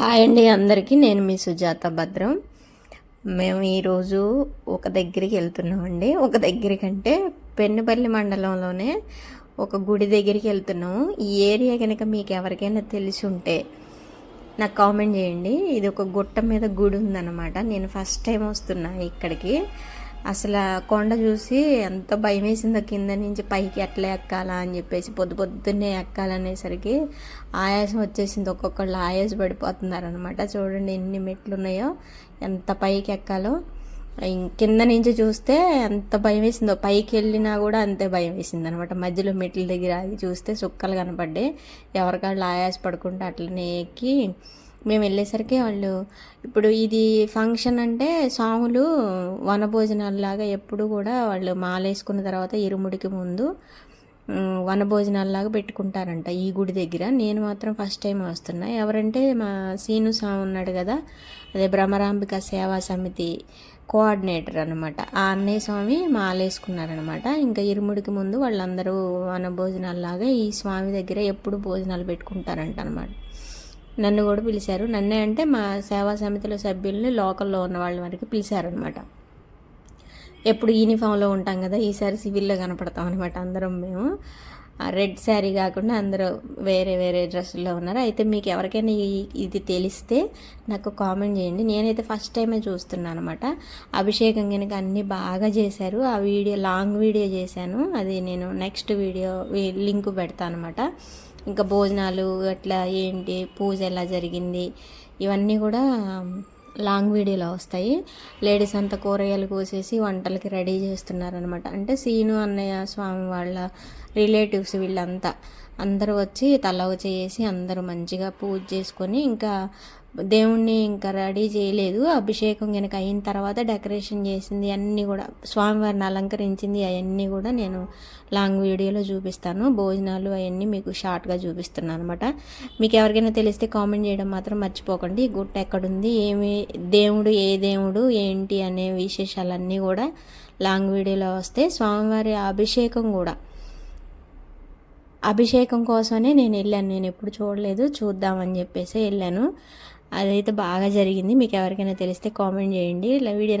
Hi అండి అందరికీ నేను మీ సుజాత భద్రం. మేము ఈరోజు ఒక దగ్గరికి వెళ్తున్నామండి. ఒక దగ్గరికంటే పెన్నుపల్లి మండలంలోనే ఒక గుడి దగ్గరికి వెళ్తున్నాము. ఈ ఏరియా కనుక మీకు ఎవరికైనా తెలిసి ఉంటే నాకు కామెంట్ చేయండి. ఇది ఒక గుట్ట మీద గుడి ఉందన్నమాట. నేను ఫస్ట్ టైం వస్తున్నా ఇక్కడికి. అసలు కొండ చూసి ఎంత భయం వేసిందో కింద నుంచి పైకి ఎట్లా ఎక్కాలా అని చెప్పేసి పొద్దు పొద్దున్నే ఎక్కాలనేసరికి ఆయాసం వచ్చేసింది. ఒక్కొక్కళ్ళు ఆయాస పడిపోతున్నారు అనమాట చూడండి ఎన్ని మెట్లు ఉన్నాయో ఎంత పైకి ఎక్కాలో. కింద నుంచి చూస్తే ఎంత భయం వేసిందో. పైకి వెళ్ళినా కూడా అంతే భయం వేసింది అనమాట మధ్యలో మెట్ల దగ్గర ఆగి చూస్తే సుక్కలు కనపడ్డాయి. ఎవరికాళ్ళు ఆయాస పడుకుంటే అట్లనే ఎక్కి మేము వెళ్ళేసరికి వాళ్ళు ఇప్పుడు ఇది ఫంక్షన్ అంటే స్వాములు వనభోజనాలలాగా ఎప్పుడు కూడా వాళ్ళు మాలేసుకున్న తర్వాత ఇరుముడికి ముందు వనభోజనాలలాగా పెట్టుకుంటారంట ఈ గుడి దగ్గర. నేను మాత్రం ఫస్ట్ టైం వస్తున్నా. ఎవరంటే మా సీను స్వామి ఉన్నాడు కదా అదే భ్రమరాంబిక సేవా సమితి కోఆర్డినేటర్ అనమాట ఆ అన్నయ్య స్వామి మాలేసుకున్నారనమాట ఇంకా ఇరుముడికి ముందు వాళ్ళందరూ వనభోజనాలలాగా ఈ స్వామి దగ్గర ఎప్పుడు భోజనాలు పెట్టుకుంటారంట అనమాట నన్ను కూడా పిలిచారు. నన్నే అంటే మా సేవా సమితిలో సభ్యుల్ని లోకల్లో ఉన్న వాళ్ళ వరకు పిలిచారనమాట ఎప్పుడు యూనిఫామ్లో ఉంటాం కదా ఈసారి సివిల్లో కనపడతాం అనమాట అందరం మేము. రెడ్ శారీ కాకుండా అందరూ వేరే వేరే డ్రెస్సుల్లో ఉన్నారు. అయితే మీకు ఎవరికైనా ఇది తెలిస్తే నాకు కామెంట్ చేయండి. నేనైతే ఫస్ట్ టైమే చూస్తున్నాను అనమాట అభిషేకం కనుక అన్నీ బాగా చేశారు. ఆ వీడియో లాంగ్ వీడియో చేశాను. అది నేను నెక్స్ట్ వీడియో లింక్ పెడతాను అనమాట ఇంకా భోజనాలు అట్లా ఏంటి పూజ ఎలా జరిగింది ఇవన్నీ కూడా లాంగ్ వీడియోలో వస్తాయి. లేడీస్ అంతా కూరగాయలు కోసేసి వంటలకి రెడీ చేస్తున్నారనమాట అంటే సీను అన్నయ్య స్వామి వాళ్ళ రిలేటివ్స్ వీళ్ళంతా. అందరూ వచ్చి తలవ చేసి అందరూ మంచిగా పూజ చేసుకొని ఇంకా దేవుణ్ణి ఇంకా రెడీ చేయలేదు. అభిషేకం కనుక అయిన తర్వాత డెకరేషన్ చేసింది అన్నీ కూడా స్వామివారిని అలంకరించింది అవన్నీ కూడా నేను లాంగ్ వీడియోలో చూపిస్తాను. భోజనాలు అవన్నీ మీకు షార్ట్గా చూపిస్తున్నాను అనమాట మీకు ఎవరికైనా తెలిస్తే కామెంట్ చేయడం మాత్రం మర్చిపోకండి. గుట్ట ఎక్కడుంది ఏమి దేవుడు ఏ దేవుడు ఏంటి అనే విశేషాలన్నీ కూడా లాంగ్ వీడియోలో వస్తే స్వామివారి అభిషేకం కూడా అభిషేకం కోసమనే నేను వెళ్ళాను. నేను ఎప్పుడు చూడలేదు. చూద్దామని చెప్పేసి వెళ్ళాను. అదైతే బాగా జరిగింది. మీకు ఎవరికైనా తెలిస్తే కామెంట్ చేయండి. ఇలా వీడియో